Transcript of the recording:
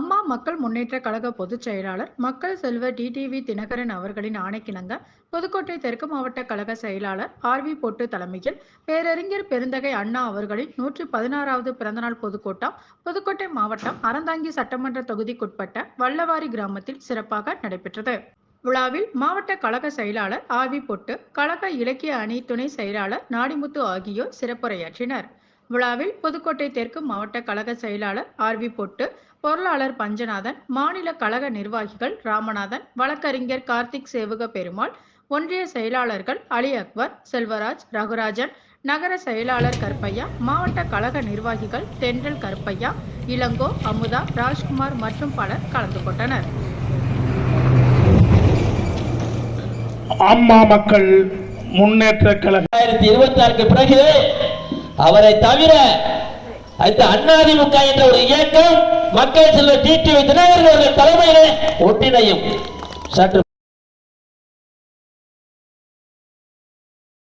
அம்மா மக்கள் முன்னேற்ற கழக பொதுச் செயலாளர் மக்கள் செல்வ டிடிவி தினகரன் அவர்களின் ஆணைக்கிணங்க புதுக்கோட்டை தெற்கு மாவட்ட கழக செயலாளர் ஆர் வி பொட்டு தலைமையில் பேரறிஞர் பெருந்தகை அண்ணா அவர்களின் நூற்றி பதினாறாவது பிறந்தநாள் பொதுக்கூட்டம் புதுக்கோட்டை மாவட்டம் அறந்தாங்கி சட்டமன்ற தொகுதிக்குட்பட்ட வல்லவாரி கிராமத்தில் சிறப்பாக நடைபெற்றது. விழாவில் மாவட்ட கழக செயலாளர் ஆர் வி பொட்டு கழக இலக்கிய அணி துணை செயலாளர் நாடிமுத்து ஆகியோர் சிறப்புரையாற்றினர். விழாவில் புதுக்கோட்டை தெற்கு மாவட்ட கழக செயலாளர் ஆர் வி பொட்டு பொருளாளர் பஞ்சநாதன் மாநில கழக நிர்வாகிகள் ராமநாதன் வழக்கறிஞர் கார்த்திக் சேவுக பெருமாள் ஒன்றிய செயலாளர்கள் அலி அக்பர் செல்வராஜ் ரகுராஜன் நகர செயலாளர் கருப்பையா மாவட்ட கழக நிர்வாகிகள் தென்றல் கருப்பையா இளங்கோ அமுதா ராஜ்குமார் மற்றும் பலர் கலந்து கொண்டனர். அம்மா மக்கள் முன்னேற்ற கழக ரெண்டாயிரத்தி இருபத்தி ஆறுக்கு பிறகு அவரை தவிர அதிமுக என்ற ஒரு இயக்கம் மக்கள் செல்வர் டிடிவி தினகரன் அவர்கள் தலைமையிலே ஒட்டிணையும் சற்று